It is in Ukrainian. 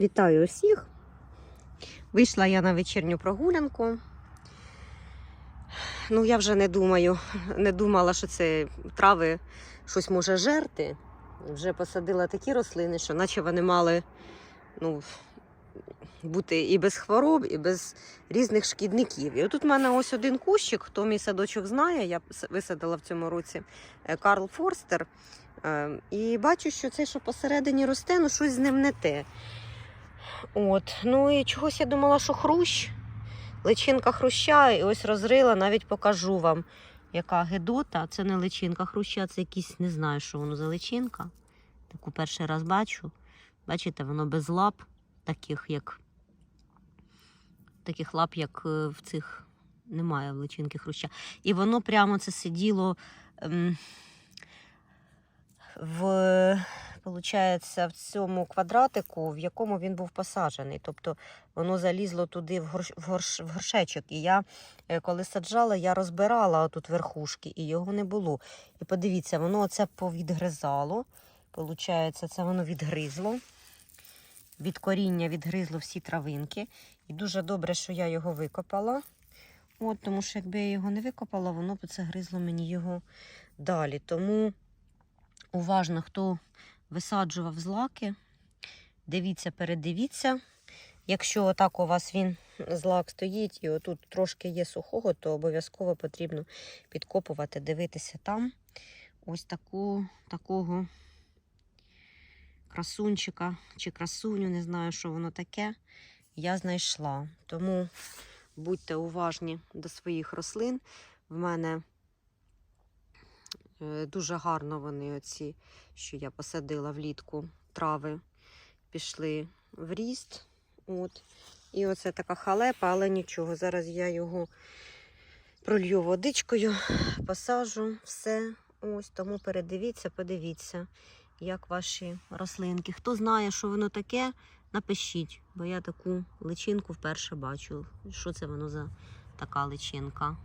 Вітаю усіх. Вийшла я на вечірню прогулянку. Ну, я вже не думаю, не думала, що це трави щось може жерти. Вже посадила такі рослини, що наче вони мали ну, бути і без хвороб, і без різних шкідників. І отут в мене ось один кущик, хто мій садочок знає, я висадила в цьому році е, Карл Форстер. Е, І бачу, що це, що посередині росте, ну щось з ним не те. От. Ну і чогось я думала, що хрущ, личинка хруща, і ось розрила, навіть покажу вам, яка гедота. Це не личинка хруща, це якийсь, не знаю, що воно за личинка. Таку перший раз бачу. Бачите, воно без лап, таких як таких лап, як е, в цих немає в личинки хруща. І воно прямо це сиділо ем, в, получається, в цьому квадратику, в якому він був посаджений. Тобто воно залізло туди в, горш, в, горш, в горшечок. І я, е, коли саджала, я розбирала тут верхушки, і його не було. І подивіться, воно оце повідгризало. Получається, це воно відгризло. Від коріння відгризло всі травинки. І дуже добре, що я його викопала. От, тому що якби я його не викопала, воно б це гризло мені його далі. Тому уважно, хто висаджував злаки, дивіться, передивіться. Якщо отак у вас він злак стоїть і отут трошки є сухого, то обов'язково потрібно підкопувати, дивитися там. Ось таку, такого красунчика чи красуню, не знаю, що воно таке, я знайшла. Тому будьте уважні до своїх рослин. В мене дуже гарно вони, оці, що я посадила влітку, трави пішли в ріст. От. І оце така халепа, але нічого. Зараз я його пролью водичкою, посажу, все. Ось, тому передивіться, подивіться, як ваші рослинки. Хто знає, що воно таке, напишіть, бо я таку личинку вперше бачу. Що це воно за така личинка?